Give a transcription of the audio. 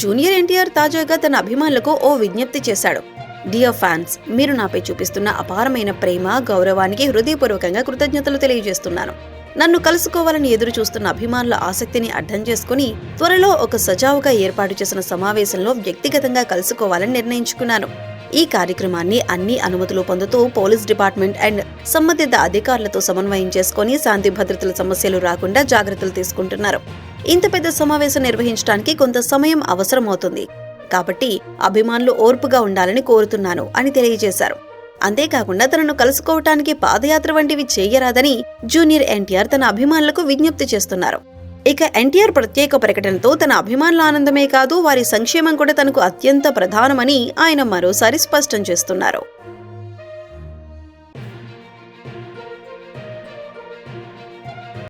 Junior NTR తాజాగా తన అభిమానులకు ఓ విజ్ఞప్తి చేశాడు. డియర్ ఫ్యాన్స్ మీరు నాపై చూపిస్తున్న అపారమైన ప్రేమ గౌరవానికి హృదయపూర్వకంగా కృతజ్ఞతలు తెలియజేస్తున్నాను. నన్ను కలుసుకోవాలని ఎదురు చూస్తున్న అభిమానుల ఆసక్తిని అర్థం చేసుకుని త్వరలో ఒక సజావుగా ఏర్పాటు చేసిన సమావేశంలో వ్యక్తిగతంగా కలుసుకోవాలని నిర్ణయించుకున్నాను. ఈ కార్యక్రమాన్ని అన్ని అనుమతులు పొందుతూ పోలీస్ డిపార్ట్మెంట్ అండ్ సంబంధిత అధికారులతో సమన్వయం చేసుకుని శాంతి భద్రతల సమస్యలు రాకుండా జాగ్రత్తలు తీసుకుంటున్నారు. ఇంత పెద్ద సమావేశం నిర్వహించడానికి కొంత సమయం అవసరమవుతుంది. కాబట్టి అభిమానులు ఓర్పుగా ఉండాలని కోరుతున్నాను అని తెలియజేశారు. అంతేకాకుండా తనను కలుసుకోవటానికి పాదయాత్ర వంటివి చేయరాదని జూనియర్ ఎన్టీఆర్ తన అభిమానులకు విజ్ఞప్తి చేస్తున్నారు. ఇక ఎన్టీఆర్ ప్రత్యేక ప్రకటనతో తన అభిమానుల ఆనందమే కాదు వారి సంక్షేమం కూడా తనకు అత్యంత ప్రధానమని ఆయన మరోసారి స్పష్టం చేస్తున్నారు.